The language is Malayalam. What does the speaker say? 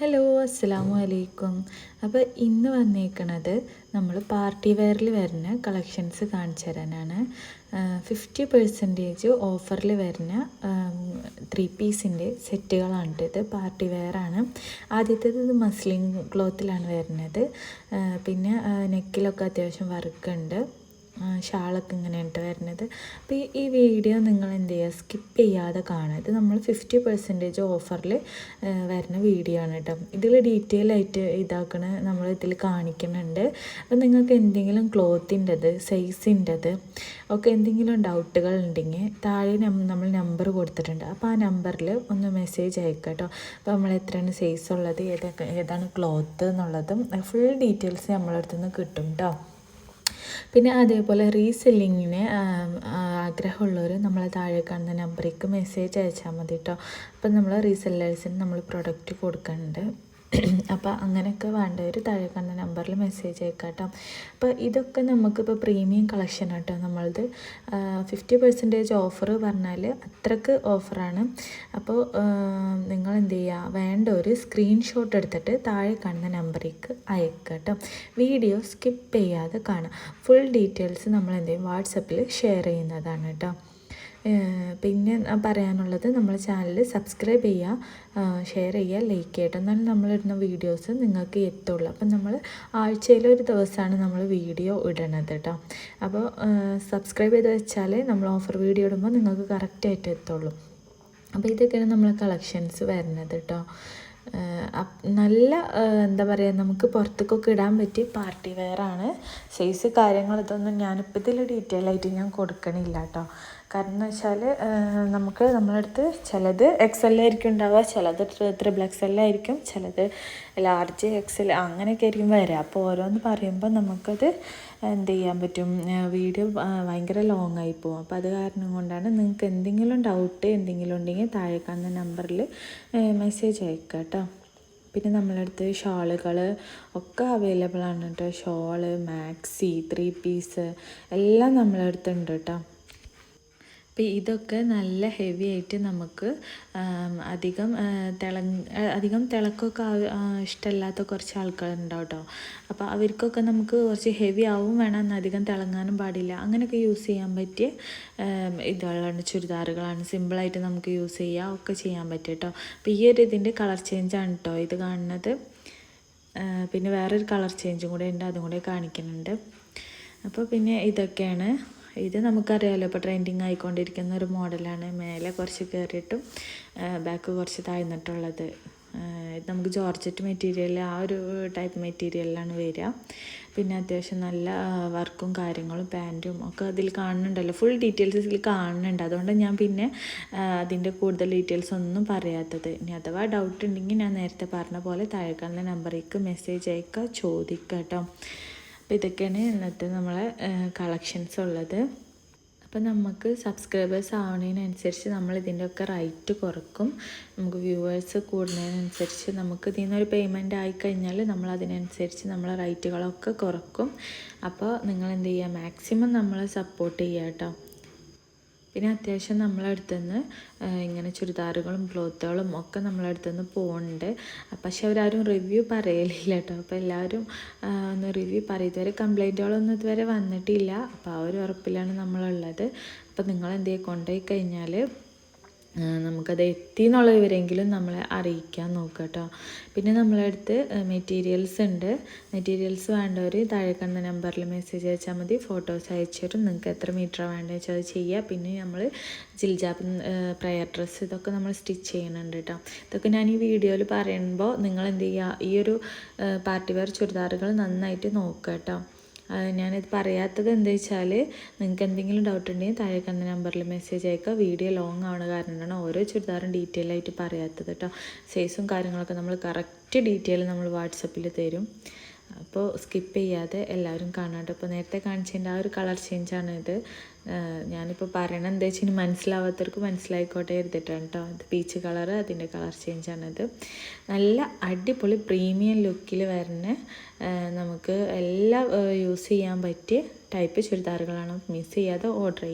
ഹലോ അസ്സാം വലൈക്കും അപ്പോൾ ഇന്ന് വന്നേക്കണത് നമ്മൾ പാർട്ടി വെയറിൽ വരുന്ന കളക്ഷൻസ് കാണിച്ചു തരാനാണ്. ഫിഫ്റ്റി പെർസെന്റേജ് ഓഫറിൽ വരുന്ന ത്രീ പീസിന്റെ സെറ്റുകളാണ് ഇത് പാർട്ടി വെയറാണ് ആദ്യത്തേത് ഇത് മസ്ലിൻ ക്ലോത്തിലാണ് വരുന്നത്. പിന്നെ നെക്കിലൊക്കെ അത്യാവശ്യം വർക്ക് ഉണ്ട്. ഷാളൊക്കെ ഇങ്ങനെയാണ് വരുന്നത്. അപ്പോൾ ഈ വീഡിയോ നിങ്ങൾ എന്ത് ചെയ്യുക സ്കിപ്പ് ചെയ്യാതെ കാണുക. ഇത് നമ്മൾ ഫിഫ്റ്റി പെർസെന്റേജ് ഓഫറിൽ വരുന്ന വീഡിയോ ആണ് കേട്ടോ ഇതിൽ ഡീറ്റെയിൽ ആയിട്ട് ഇതാക്കണ നമ്മൾ ഇതിൽ കാണിക്കുന്നുണ്ട്. അപ്പോൾ നിങ്ങൾക്ക് എന്തെങ്കിലും ക്ലോത്തിന്റെത് സൈസിന്റെത് ഒക്കെ എന്തെങ്കിലും ഡൗട്ടുകൾ ഉണ്ടെങ്കിൽ താഴെ നമ്മൾ നമ്പർ കൊടുത്തിട്ടുണ്ട്. അപ്പോൾ ആ നമ്പറിൽ ഒന്ന് മെസ്സേജ് അയക്കുക കേട്ടോ അപ്പോൾ നമ്മൾ എത്രയാണ് സൈസ് ഉള്ളത് ഏതൊക്കെ ഏതാണ് ക്ലോത്ത് എന്നുള്ളതും ഫുൾ ഡീറ്റെയിൽസ് നമ്മളടുത്തുനിന്ന് കിട്ടും കേട്ടോ പിന്നെ അതേപോലെ റീസെല്ലിങ്ങിന് ആഗ്രഹമുള്ളവർ നമ്മളെ താഴെ കാണുന്ന നമ്പറിലേക്ക് മെസ്സേജ് അയച്ചാൽ മതി കേട്ടോ അപ്പം നമ്മൾ റീസെല്ലേഴ്സിന് നമ്മൾ പ്രൊഡക്റ്റ് കൊടുക്കുന്നുണ്ട് അപ്പോൾ അങ്ങനെയൊക്കെ വേണ്ടവർ താഴെ കാണുന്ന നമ്പറിൽ മെസ്സേജ് അയക്കാട്ടോ കേട്ടോ അപ്പോൾ ഇതൊക്കെ നമുക്കിപ്പോൾ പ്രീമിയം കളക്ഷൻ കേട്ടോ നമ്മളത്. ഫിഫ്റ്റി പെർസെന്റേജ് ഓഫർ പറഞ്ഞാൽ അത്രയ്ക്ക് ഓഫറാണ്. അപ്പോൾ എന്ത് ചെയ്യുക വേണ്ട ഒരു സ്ക്രീൻഷോട്ട് എടുത്തിട്ട് താഴെ കാണുന്ന നമ്പറിലേക്ക് അയക്കുക വീഡിയോ സ്കിപ്പ് ചെയ്യാതെ കാണാം. ഫുൾ ഡീറ്റെയിൽസ് നമ്മൾ എന്ത് ചെയ്യും? വാട്സപ്പിൽ ഷെയർ ചെയ്യുന്നതാണ് കേട്ടോ പിന്നെ പറയാനുള്ളത് നമ്മൾ ചാനൽ സബ്സ്ക്രൈബ് ചെയ്യുക ഷെയർ ചെയ്യുക ലൈക്ക് ചെയ്യട്ടെ. എന്നാലും നമ്മളിടുന്ന വീഡിയോസ് നിങ്ങൾക്ക് എത്തുള്ളൂ. അപ്പം നമ്മൾ ആഴ്ചയിൽ ഒരു ദിവസമാണ് നമ്മൾ വീഡിയോ ഇടണത് കേട്ടോ അപ്പോൾ സബ്സ്ക്രൈബ് ചെയ്ത് വെച്ചാൽ നമ്മൾ ഓഫർ വീഡിയോ ഇടുമ്പോൾ നിങ്ങൾക്ക് കറക്റ്റായിട്ട് എത്തുള്ളൂ. അപ്പോൾ ഇതൊക്കെയാണ് നമ്മളെ കളക്ഷൻസ് വരുന്നത് കേട്ടോ നല്ല എന്താ പറയുക നമുക്ക് പുറത്തേക്കൊക്കെ ഇടാൻ പറ്റിയ പാർട്ടി വെയറാണ് സൈസ് കാര്യങ്ങൾ ഇതൊന്നും ഞാനിപ്പോൾ ഇതിൽ ഡീറ്റെയിൽ ആയിട്ട് ഞാൻ കൊടുക്കണില്ല കേട്ടോ കാരണം എന്ന് വെച്ചാൽ നമുക്ക് നമ്മളടുത്ത് ചിലത് എക്സ് എല്ലായിരിക്കും ഉണ്ടാവുക ചിലത് ത്രിബിൾ എക്സ് എല്ലായിരിക്കും ചിലത് ലാർജ് എക്സ് എൽ അങ്ങനെയൊക്കെ ആയിരിക്കും വരിക. അപ്പോൾ ഓരോന്ന് പറയുമ്പോൾ നമുക്കത് എന്ത് ചെയ്യാൻ പറ്റും? വീഡിയോ ഭയങ്കര ലോങ് ആയി പോകും. അപ്പോൾ അത് കാരണം കൊണ്ടാണ് നിങ്ങൾക്ക് എന്തെങ്കിലും ഡൗട്ട് എന്തെങ്കിലും ഉണ്ടെങ്കിൽ താഴെ കാണുന്ന നമ്പറിൽ മെസ്സേജ് അയക്കുക കേട്ടോ പിന്നെ നമ്മളടുത്ത് ഷോളുകൾ ഒക്കെ അവൈലബിൾ ആണ് കേട്ടോ ഷോൾ മാക്സി ത്രീ പീസ് എല്ലാം നമ്മളടുത്തുണ്ട് കേട്ടോ അപ്പോൾ ഇതൊക്കെ നല്ല ഹെവി ആയിട്ട് നമുക്ക് അധികം തിള അധികം തിളക്കമൊക്കെ ഇഷ്ടമല്ലാത്ത കുറച്ച് ആൾക്കാരുണ്ടാവും കേട്ടോ അപ്പോൾ അവർക്കൊക്കെ നമുക്ക് കുറച്ച് ഹെവി ആവും വേണം എന്നാൽ അധികം തിളങ്ങാനും പാടില്ല. അങ്ങനെയൊക്കെ യൂസ് ചെയ്യാൻ പറ്റിയ ഇതുകളാണ് ചുരിദാറുകളാണ് സിമ്പിളായിട്ട് നമുക്ക് യൂസ് ചെയ്യാം ഒക്കെ ചെയ്യാൻ പറ്റും കേട്ടോ അപ്പോൾ ഈ ഒരു ഇതിന്റെ കളർ ചേഞ്ചാണ് കേട്ടോ ഇത് കാണുന്നത്. പിന്നെ വേറൊരു കളർ ചേഞ്ചും കൂടെ ഉണ്ട് അതും കൂടെ കാണിക്കുന്നുണ്ട്. അപ്പോൾ പിന്നെ ഇതൊക്കെയാണ് ഇത് നമുക്കറിയാമല്ലോ ഇപ്പോൾ ട്രെൻഡിങ് ആയിക്കൊണ്ടിരിക്കുന്ന ഒരു മോഡലാണ്. മേലെ കുറച്ച് കയറിയിട്ടും ബാക്ക് കുറച്ച് താഴ്ന്നിട്ടുള്ളത്. നമുക്ക് ജോർജറ്റ് മെറ്റീരിയൽ ആ ഒരു ടൈപ്പ് മെറ്റീരിയലിലാണ് വരിക. പിന്നെ അത്യാവശ്യം നല്ല വർക്കും കാര്യങ്ങളും പാന്റും ഒക്കെ അതിൽ കാണുന്നുണ്ടല്ലോ. ഫുൾ ഡീറ്റെയിൽസ് ഇതിൽ കാണുന്നുണ്ട്. അതുകൊണ്ട് ഞാൻ പിന്നെ അതിന്റെ കൂടുതൽ ഡീറ്റെയിൽസ് ഒന്നും പറയാത്തത്. ഇനി അഥവാ ഡൗട്ട് ഉണ്ടെങ്കിൽ ഞാൻ നേരത്തെ പറഞ്ഞ പോലെ താഴെ കാണുന്ന നമ്പറേക്ക് മെസ്സേജ് അയക്കുക ചോദിക്കുക കേട്ടോ. അപ്പോൾ ഇതൊക്കെയാണ് ഇന്നത്തെ നമ്മളെ കളക്ഷൻസ് ഉള്ളത്. അപ്പോൾ നമുക്ക് സബ്സ്ക്രൈബേഴ്സ് ആവുന്നതിനനുസരിച്ച് നമ്മൾ ഇതിന്റെയൊക്കെ റൈറ്റ് കുറക്കും. നമുക്ക് വ്യൂവേഴ്സ് കൂടുന്നതിനനുസരിച്ച് നമുക്ക് ഇതിൽ നിന്നൊരു പേയ്മെന്റ് ആയിക്കഴിഞ്ഞാൽ നമ്മൾ അതിനനുസരിച്ച് നമ്മളെ റൈറ്റുകളൊക്കെ കുറക്കും. അപ്പോൾ നിങ്ങൾ എന്ത് ചെയ്യുക? മാക്സിമം നമ്മളെ സപ്പോർട്ട് ചെയ്യുക കേട്ടോ. പിന്നെ അത്യാവശ്യം നമ്മളടുത്ത് നിന്ന് ഇങ്ങനെ ചുരിദാറുകളും ക്ലോത്തുകളും ഒക്കെ നമ്മളടുത്ത് നിന്ന് പോകുന്നുണ്ട് പക്ഷെ അവരാരും റിവ്യൂ പറയലില്ല കേട്ടോ അപ്പോൾ എല്ലാവരും ഒന്ന് റിവ്യൂ പറയും ഇതുവരെ കംപ്ലൈന്റുകളൊന്നും ഇതുവരെ വന്നിട്ടില്ല. അപ്പോൾ ആ ഒരു ഉറപ്പിലാണ് നമ്മളുള്ളത്. അപ്പോൾ നിങ്ങൾ എന്തേ കൊണ്ടുപോയി കഴിഞ്ഞാൽ നമുക്കത് എത്തി എന്നുള്ള വിവരമെങ്കിലും നമ്മളെ അറിയിക്കാൻ നോക്കുക കേട്ടോ. പിന്നെ നമ്മളെ അടുത്ത് മെറ്റീരിയൽസ് ഉണ്ട്. മെറ്റീരിയൽസ് വേണ്ടവർ താഴെ കണ്ട നമ്പറിൽ മെസ്സേജ് അയച്ചാൽ മതി. ഫോട്ടോസ് അയച്ചു തരും. നിങ്ങൾക്ക് എത്ര മീറ്റർ വേണ്ടത് വെച്ചാൽ അത് ചെയ്യുക പിന്നെ നമ്മൾ ജിൽജാപ്പ് പ്രയർ ഡ്രസ്സ് ഇതൊക്കെ നമ്മൾ സ്റ്റിച്ച് ചെയ്യുന്നുണ്ട് കേട്ടോ. ഇതൊക്കെ ഞാൻ ഈ വീഡിയോയിൽ പറയുമ്പോൾ നിങ്ങൾ എന്ത് ചെയ്യുക? ഈ ഒരു പാർട്ടി വെയർ ചുരിദാറുകൾ നന്നായിട്ട് നോക്കുക കേട്ടോ. ഞാനിത് പറയാത്തത് എന്താ വെച്ചാൽ നിങ്ങൾക്ക് എന്തെങ്കിലും ഡൗട്ട് ഉണ്ടെങ്കിൽ താഴെ കണ്ട നമ്പറിൽ മെസ്സേജ് അയക്കുക. വീഡിയോ ലോങ് ആണ്. കാരണമാണ് ഓരോ ചുരിദാറും ഡീറ്റെയിൽ ആയിട്ട് പറയാത്തത് കേട്ടോ സൈസും കാര്യങ്ങളൊക്കെ നമ്മൾ കറക്റ്റ് ഡീറ്റെയിൽ നമ്മൾ വാട്സപ്പിൽ തരും. അപ്പോൾ സ്കിപ്പ് ചെയ്യാതെ എല്ലാവരും കാണാണ്ട്. അപ്പോൾ നേരത്തെ കാണിച്ചതിന്റെ ആ ഒരു കളർ ഇത്. ഞാനിപ്പോൾ പറയണത് എന്താ വെച്ചാൽ മനസ്സിലാവാത്തവർക്ക് മനസ്സിലായിക്കോട്ടെ എടുത്തിട്ടാണ് കേട്ടോ. അത് പീച്ച് കളർ അതിന്റെ കളർ ചേഞ്ചാണിത് നല്ല അടിപൊളി പ്രീമിയം ലുക്കിൽ വരുന്ന നമുക്ക് എല്ലാം യൂസ് ചെയ്യാൻ പറ്റിയ ടൈപ്പ് ചുരിദാറുകളാണ്. മിസ് ചെയ്യാതെ ഓർഡർ ചെയ്യുക